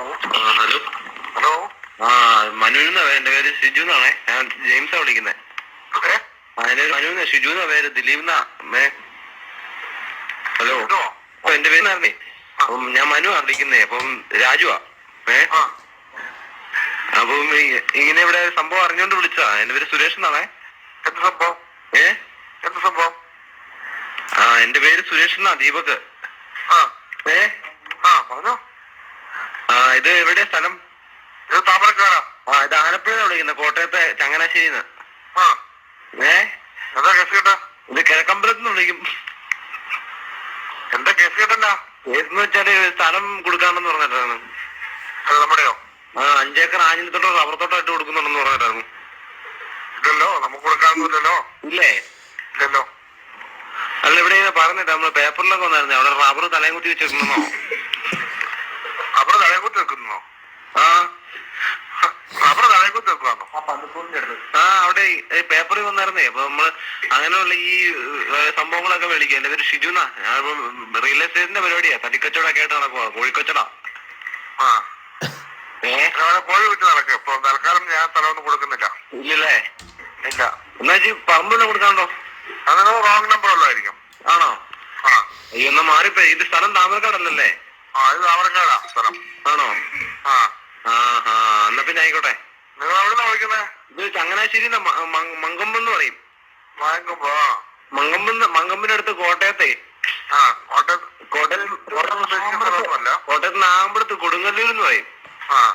ആ hello. Hello. ആ മനു എന്നാ എന്റെ പേര് ഷിജു എന്നാണേ. ഞാൻ ജെയിംസാ വിളിക്കുന്നത് ആ എന്റെ പേര് മനു ഷിജു എന്നാ പേര്? ദിലീപ് എന്നാ? മേ ഹലോ. എന്റെ പേര് അറിഞ്ഞേ അപ്പം ഞാൻ മനു ആ വിളിക്കുന്നേ. അപ്പം രാജുവാ. ഏ? അപ്പം ഇങ്ങനെ ഇവിടെ സംഭവം അറിഞ്ഞോണ്ട് വിളിച്ചതാ. എന്റെ പേര് സുരേഷ് എന്നാണേ. എന്ത് സംഭവം? ഏ? എന്ത് സംഭവം? ആ എന്റെ പേര് സുരേഷ് എന്നാ ദീപക്. ആ. ഏ? ഇത് എവിടെ സ്ഥലം? ഇത് താമരക്കാടാ. ആ ഇത് ആലപ്പുഴ വിളിക്കുന്നത് കോട്ടയത്തെ ചങ്ങനാശ്ശേരിന്ന്. ആ. ഏ? എന്താ കേസ് കേട്ടാ? ഇത് കിഴക്കമ്പലത്ത് നിന്ന് വിളിക്കും. എന്താ കേസ് കേട്ടല്ല ഏതെന്ന് വെച്ചാൽ സ്ഥലം കൊടുക്കാണെന്ന് പറഞ്ഞിട്ടാണ്. അത് നമ്മുടെയോ? ആ അഞ്ചേക്കർ ആഞ്ഞിലത്തോട്ടോ റബ്ബർ തോട്ടോ ഇട്ട് കൊടുക്കുന്നുണ്ടെന്ന് പറഞ്ഞിട്ടായിരുന്നു ഇല്ലല്ലോ നമുക്ക് കൊടുക്കാനൊന്നുമില്ലല്ലോ. ഇല്ലേ? ഇല്ലല്ലോ. അല്ല ഇവിടെ പറഞ്ഞിട്ട് നമ്മൾ പേപ്പറിലൊക്കെ വന്നായിരുന്നു അവിടെ റബ്ബർ തലയും കുത്തി വെച്ചിട്ടുണ്ടെന്നോ അവിടെ തലയക്കുത്ത് വെക്കുന്നോ ആ അവിടെ തലയക്കുത്ത് വെക്കുവാന്നോ ആ അവിടെ പേപ്പറിൽ വന്നായിരുന്നേ. അപ്പൊ നമ്മൾ അങ്ങനെയുള്ള ഈ സംഭവങ്ങളൊക്കെ മേടിക്കുക. എന്റെ പേര് ഷിജുന്നാ. ഞാൻ റിയൽ എസ്റ്റേറ്റിന്റെ പരിപാടിയാ. തടിക്കച്ചവടമൊക്കെ ആയിട്ട് നടക്കുവാ. കോഴിക്കച്ചവട. ആ. ഏ? ഞാൻ അവിടെ കോഴി വിട്ട് നടക്കുക ഇപ്പൊ തൽക്കാലം ഞാൻ സ്ഥലമൊന്നും കൊടുക്കുന്നില്ല. ഇല്ലല്ലേ ഇല്ല. എന്നാ ജി പറമ്പെല്ലാം കൊടുക്കാണ്ടോ അങ്ങനെ റോങ് നമ്പർ ഉള്ളതായിരിക്കും. ആണോ? ആ. അയ്യോ എന്നാ മാറിപ്പോ ഇത് സ്ഥലം താമരക്കാടല്ലല്ലേ? ആ ഇത് താമരക്കാരാ സ്ഥലം. ആണോ? ആ. ആ ആ എന്നാ പിന്നെ ആയിക്കോട്ടെ. നിങ്ങൾ എവിടുന്നാ വിളിക്കുന്നത് ഇത് ചങ്ങനാശ്ശേരി മങ്കമ്പെന്ന് പറയും. വാങ്ങിക്കുമ്പോ മങ്കമ്പെന്ന് മങ്കമ്പിനടുത്ത് കോട്ടയത്തെ. ആ കോട്ടയം കോട്ടയം കോട്ടയം നാഗമ്പടത്ത് കൊടുങ്ങല്ലൂർ എന്ന് പറയും. ആ.